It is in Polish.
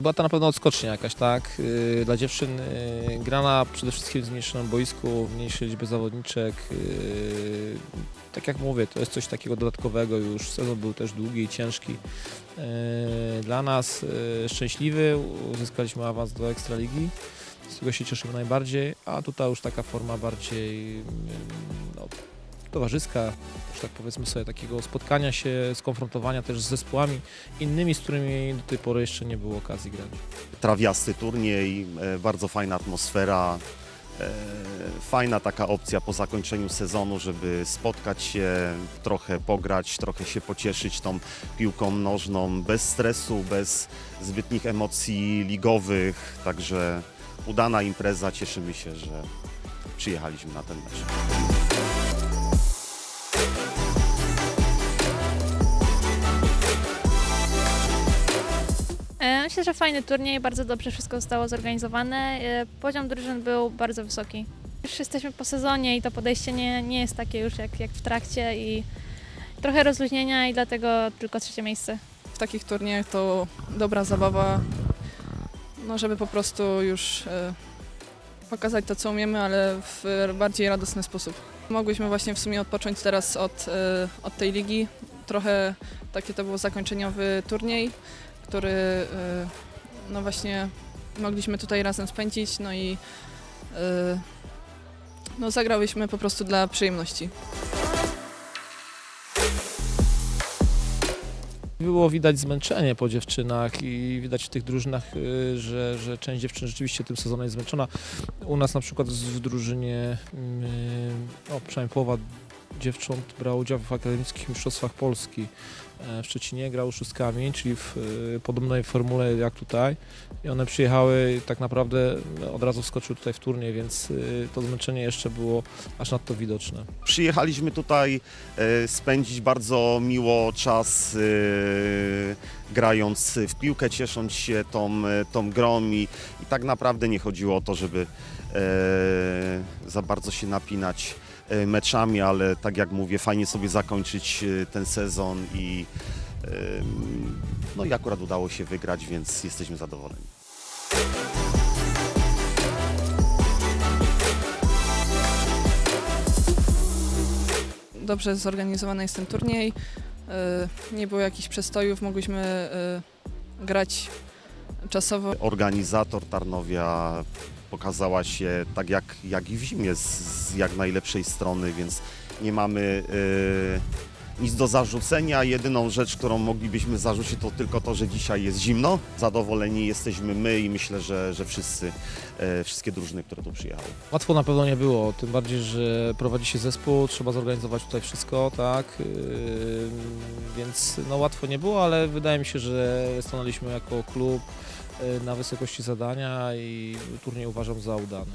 Była to na pewno odskocznia jakaś, tak? Yy, Dla dziewczyn yy, grana przede wszystkim w zmniejszonym boisku, w mniejszej liczbie zawodniczek. yy, Tak jak mówię, to jest coś takiego dodatkowego już. Sezon był też długi i ciężki. Dla nas szczęśliwy, uzyskaliśmy awans do Ekstraligi. Z tego się cieszymy najbardziej, a tutaj już taka forma bardziej no, towarzyska, już tak powiedzmy sobie, takiego spotkania się, skonfrontowania też z zespołami innymi, z którymi do tej pory jeszcze nie było okazji grać. trawiasty turniej, e, bardzo fajna atmosfera, e, fajna taka opcja po zakończeniu sezonu, żeby spotkać się, trochę pograć, trochę się pocieszyć tą piłką nożną, bez stresu, bez zbytnich emocji ligowych, także udana impreza, cieszymy się, że przyjechaliśmy na ten mecz. Myślę, że fajny turniej, bardzo dobrze wszystko zostało zorganizowane. E, Poziom drużyn był bardzo wysoki. Już jesteśmy po sezonie i to podejście nie, nie jest takie już jak, jak w trakcie i trochę rozluźnienia i dlatego tylko trzecie miejsce. w takich turniejach to dobra zabawa, no żeby po prostu już e, pokazać to, co umiemy, ale w bardziej radosny sposób. Mogłyśmy właśnie w sumie odpocząć teraz od, e, od tej ligi. Trochę takie to był zakończeniowy turniej, który e, no właśnie mogliśmy tutaj razem spędzić, no i e, no zagrałyśmy po prostu dla przyjemności. Było widać zmęczenie po dziewczynach i widać w tych drużynach, y, że, że część dziewczyn rzeczywiście tym sezonem jest zmęczona. U nas na przykład w drużynie, y, no, przynajmniej połowa dziewcząt brała udział w akademickich mistrzostwach Polski. E, W Szczecinie grały szóstkami, czyli w y, podobnej formule jak tutaj. I one przyjechały i tak naprawdę od razu wskoczyły tutaj w turniej, więc to zmęczenie jeszcze było aż nadto widoczne. Przyjechaliśmy tutaj e, spędzić bardzo miło czas e, grając w piłkę, ciesząc się tą, e, tą grą i, i tak naprawdę nie chodziło o to, żeby e, za bardzo się napinać e, meczami, ale tak jak mówię, fajnie sobie zakończyć e, ten sezon i e, no i akurat udało się wygrać, więc jesteśmy zadowoleni. dobrze zorganizowany jest ten turniej. E, Nie było jakichś przestojów, mogłyśmy e, grać czasowo. organizator Tarnowia pokazała się tak jak, jak i w zimie z, z jak najlepszej strony, więc nie mamy e, nic do zarzucenia. Jedyną rzecz, którą moglibyśmy zarzucić to tylko to, że dzisiaj jest zimno. Zadowoleni jesteśmy my i myślę, że, że wszyscy, e, wszystkie drużyny, które tu przyjechały. Łatwo na pewno nie było, tym bardziej, że prowadzi się zespół, trzeba zorganizować tutaj wszystko, tak, yy, więc no łatwo nie było, ale wydaje mi się, że stanęliśmy jako klub yy, Y, na wysokości zadania i turniej uważam za udany.